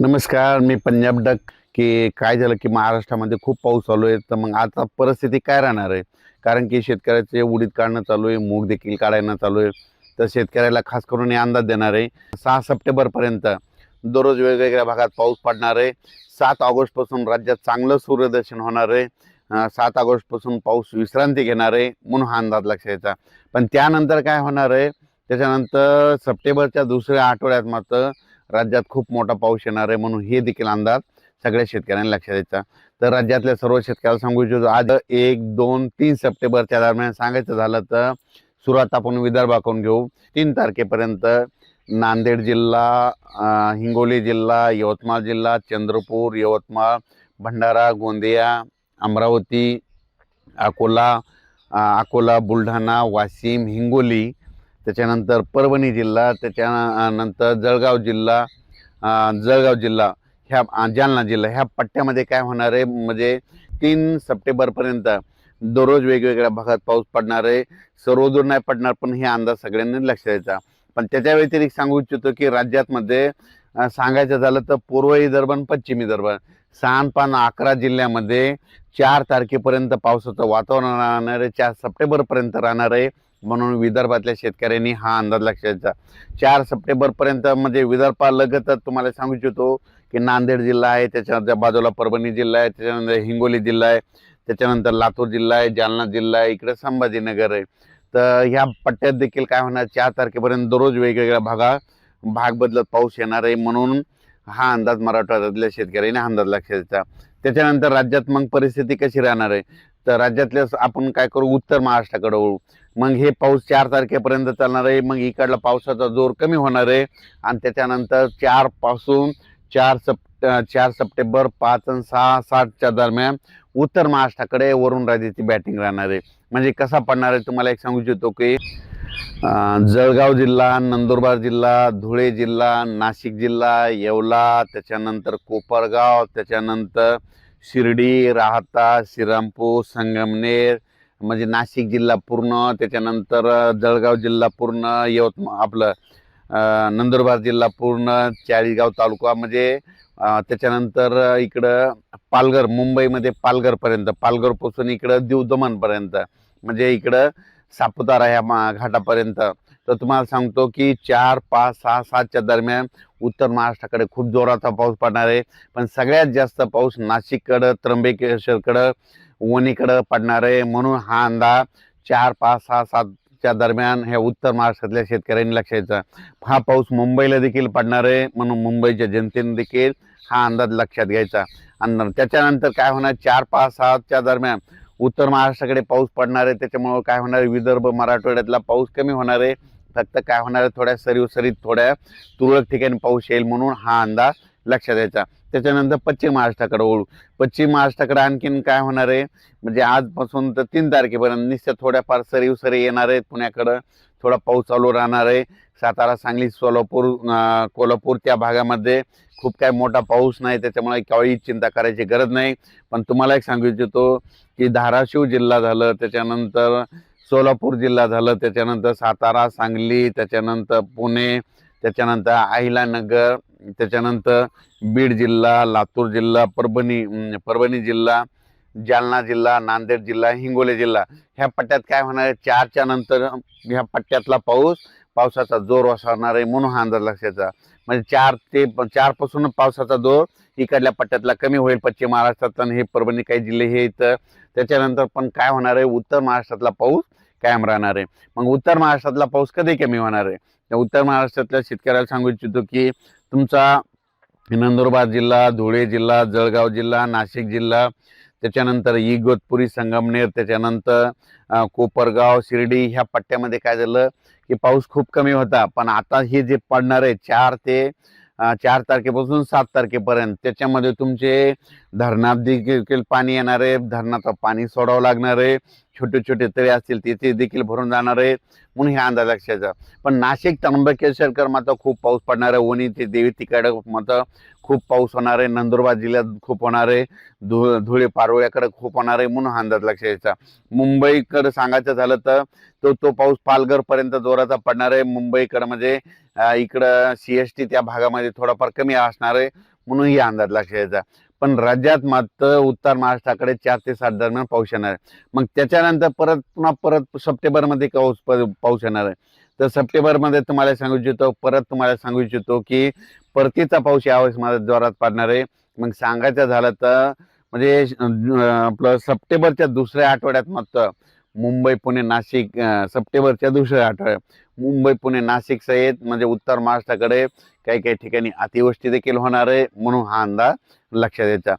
नमस्कार मी पंजाब डक की काय झालं की महाराष्ट्रामध्ये खूप पाऊस चालू आहे तर मग आता परिस्थिती काय राहणार आहे? कारण की शेतकऱ्याचे उडीद काढणं चालू आहे मूग देखील काढायला चालू आहे तर शेतकऱ्याला खास करून हे अंदाज देणार आहे. सहा सप्टेंबरपर्यंत दररोज वेगवेगळ्या भागात पाऊस पडणार आहे. सात ऑगस्टपासून राज्यात चांगलं सूर्यदर्शन होणार आहे. सात ऑगस्टपासून पाऊस विश्रांती घेणार आहे म्हणून हा अंदाज लक्षात यायचा पण त्यानंतर काय होणार आहे? त्याच्यानंतर सप्टेंबरच्या दुसऱ्या आठवड्यात मात्र राज्यात खूप मोठा पाऊस येणार आहे म्हणून हे देखील अंदाज सगळ्या शेतकऱ्यांनी लक्षात द्यायचा. तर राज्यातल्या सर्व शेतकऱ्याला सांगू इच्छितो आज एक दोन तीन सप्टेंबरच्या दरम्यान सांगायचं झालं तर सुरुवात आपण विदर्भाकडून घेऊ. तीन तारखेपर्यंत नांदेड जिल्हा हिंगोली जिल्हा यवतमाळ जिल्हा चंद्रपूर यवतमाळ भंडारा गोंदिया अमरावती अकोला अकोला बुलढाणा वाशिम हिंगोली त्याच्यानंतर परभणी जिल्हा त्याच्यानंतर जळगाव जिल्हा जळगाव जिल्हा ह्या जालना जिल्हा ह्या पट्ट्यामध्ये काय होणार आहे? म्हणजे तीन सप्टेंबरपर्यंत दररोज वेगवेगळ्या भागात पाऊस पडणार आहे. सर्वदूर नाही पडणार पण हे अंदाज सगळ्यांनी लक्ष द्यायचा. पण त्याच्या व्यतिरिक्त सांगू इच्छितो की राज्यातमध्ये सांगायचं झालं तर पूर्व विदर्भ पश्चिम विदर्भ सहा पान अकरा जिल्ह्यामध्ये चार तारखेपर्यंत पावसाचं वातावरण राहणार आहे. चार सप्टेंबरपर्यंत राहणार आहे. म्हणून विदर्भातल्या शेतकऱ्यांनी हा अंदाज लक्षात घ्या. चार सप्टेंबरपर्यंत म्हणजे विदर्भालगतच तुम्हाला सांगू इच्छितो की नांदेड जिल्हा आहे त्याच्यानंतर बाजूला परभणी जिल्हा आहे त्याच्यानंतर हिंगोली जिल्हा आहे त्याच्यानंतर लातूर जिल्हा आहे जालना जिल्हा आहे इकडे संभाजीनगर आहे. तर ह्या पट्ट्यात देखील काय होणार चार तारखेपर्यंत दररोज वेगवेगळ्या भागा भाग बदलत पाऊस येणार आहे म्हणून हा अंदाज मराठवाड्यातल्या शेतकऱ्यांनी हा अंदाज लक्षात द्यायचा त्याच्यानंतर राज्यात मग परिस्थिती कशी राहणार आहे? तर राज्यातल्या आपण काय करू? उत्तर महाराष्ट्राकडे वळू. मग हे पाऊस चार तारखेपर्यंत चालणार आहे. मग इकडला पावसाचा जोर कमी होणार आहे. आणि त्याच्यानंतर चारपासून चार सप चार सप्टेंबर पाच आणि सहा सातच्या दरम्यान उत्तर महाराष्ट्राकडे वरुण राजाची बॅटिंग राहणार आहे. म्हणजे कसा पडणार आहे तुम्हाला एक सांगू इच्छितो की जळगाव जिल्हा नंदुरबार जिल्हा धुळे जिल्हा नाशिक जिल्हा येवला त्याच्यानंतर कोपरगाव त्याच्यानंतर शिर्डी राहता श्रीरामपूर संगमनेर म्हणजे नाशिक जिल्हा पूर्ण त्याच्यानंतर जळगाव जिल्हा पूर्ण यवतमाळ आपलं नंदुरबार जिल्हा पूर्ण चाळीसगाव तालुका म्हणजे त्याच्यानंतर इकडं पालघर मुंबईमध्ये पालघरपर्यंत पालघरपासून इकडं दीव दमणपर्यंत म्हणजे इकडं सापुतारा ह्या मा- घाटापर्यंत. तर तुम्हाला सांगतो की चार पाच सहा सातच्या दरम्यान उत्तर महाराष्ट्राकडे खूप जोराचा पाऊस पडणार आहे. पण सगळ्यात जास्त पाऊस नाशिककडं त्र्यंबकेश्वरकडं वणीकडं पडणार आहे. म्हणून हा अंदाज चार पाच सहा सातच्या दरम्यान ह्या उत्तर महाराष्ट्रातल्या शेतकऱ्यांनी लक्षायचा द्यायचा. हा पाऊस मुंबईला देखील पडणार आहे. म्हणून मुंबईच्या जनतेने देखील हा अंदाज लक्षात घ्यायचा. आणि त्याच्यानंतर काय होणार? चार पाच सहाच्या दरम्यान उत्तर महाराष्ट्राकडे पाऊस पडणार आहे. त्याच्यामुळं काय होणार? आहे विदर्भ मराठवाड्यातला पाऊस कमी होणार आहे. फक्त काय होणार आहे थोड्या सरी उसरीत थोड्या तुरळक ठिकाणी पाऊस येईल म्हणून हा अंदाज लक्षात द्यायचा त्याच्यानंतर पश्चिम महाराष्ट्राकडे ओळू पश्चिम महाराष्ट्राकडे आणखीन काय होणार आहे? म्हणजे आजपासून तर तीन तारखेपर्यंत निश्चित थोड्याफार सरीव सरी येणार आहेत पुण्याकडं. थोडा पाऊस चालू राहणार आहे. सातारा सांगली सोलापूर कोल्हापूर त्या भागामध्ये खूप काय मोठा पाऊस नाही. त्याच्यामुळे काही चिंता करायची गरज नाही. पण तुम्हाला एक सांगू इच्छितो की धाराशिव जिल्हा झालं त्याच्यानंतर सोलापूर जिल्हा झालं त्याच्यानंतर सातारा सांगली त्याच्यानंतर पुणे त्याच्यानंतर अहिलानगर त्याच्यानंतर बीड जिल्हा लातूर जिल्हा परभणी परभणी जिल्हा जालना जिल्हा नांदेड जिल्हा हिंगोली जिल्हा. ह्या पट्ट्यात काय होणार आहे? चारच्या नंतर ह्या पट्ट्यातला पाऊस पावसाचा जोर असणार आहे म्हणून हा अंदाज लक्षाचा म्हणजे चार ते चारपासून पावसाचा जोर इकडल्या पट्ट्यातला कमी होईल पश्चिम महाराष्ट्रात आणि हे परभणी काही जिल्हे हे इथं. त्याच्यानंतर पण काय होणार आहे? उत्तर महाराष्ट्रातला पाऊस कायम राहणार. आहे मग उत्तर महाराष्ट्रातला पाऊस कधी कमी होणार आहे? उत्तर महाराष्ट्रातल्या शेतकऱ्याला सांगू इच्छितो की तुमचा नंदुरबार जिल्हा धुळे जिल्हा जळगाव जिल्हा नाशिक जिल्हा त्याच्यानंतर इगतपुरी संगमनेर त्याच्यानंतर कोपरगाव शिर्डी ह्या पट्ट्यामध्ये काय झालं की पाऊस खूप कमी होता. पण आता हे जे पडणार आहे चार ते चार तारखेपासून सात तारखेपर्यंत त्याच्यामध्ये तुमचे धरणात देखील पाणी येणार आहे धरणाचं पाणी सोडावं लागणार आहे. छोटे छोटे तळे असतील तिथे देखील भरून जाणार आहे म्हणून हे अंदाज लक्षाचा पण नाशिक त्र्यंबकेश्वरकर मात्र खूप पाऊस पडणार आहे. वणी ते देवी तिकडं मात्र खूप पाऊस होणार आहे. नंदुरबार जिल्ह्यात खूप होणार आहे. धु धुळे पारोळ्याकडे खूप होणार आहे म्हणून हा अंदाज लक्षात यायचा मुंबईकडे सांगायचं झालं तर तो तो पाऊस पालघरपर्यंत जोराचा पडणार आहे. मुंबईकडं म्हणजे इकडं सी एस टी त्या भागामध्ये थोडाफार कमी असणार आहे म्हणून ही अंदाज लक्षात यायचा पण राज्यात मात्र उत्तर महाराष्ट्राकडे चार ते सात दरम्यान पाऊस येणार आहे. मग त्याच्यानंतर परत पुन्हा परत सप्टेंबरमध्ये पाऊस पाऊस येणार आहे? तर सप्टेंबरमध्ये तुम्हाला सांगू इच्छितो परत तुम्हाला सांगू इच्छितो की परतीचा पाऊस यावेळेस माझ्या जोरात पाडणार आहे. मग सांगायचं झालं तर म्हणजे आपलं सप्टेंबरच्या दुसऱ्या आठवड्यात मात्र मुंबई पुणे नाशिक सप्टेंबरच्या दुसऱ्या आठवड्यात मुंबई पुणे नाशिक सहित म्हणजे उत्तर महाराष्ट्राकडे काही काही ठिकाणी अतिवृष्टी देखील होणार आहे म्हणून हा अंदाज लक्षात यायचा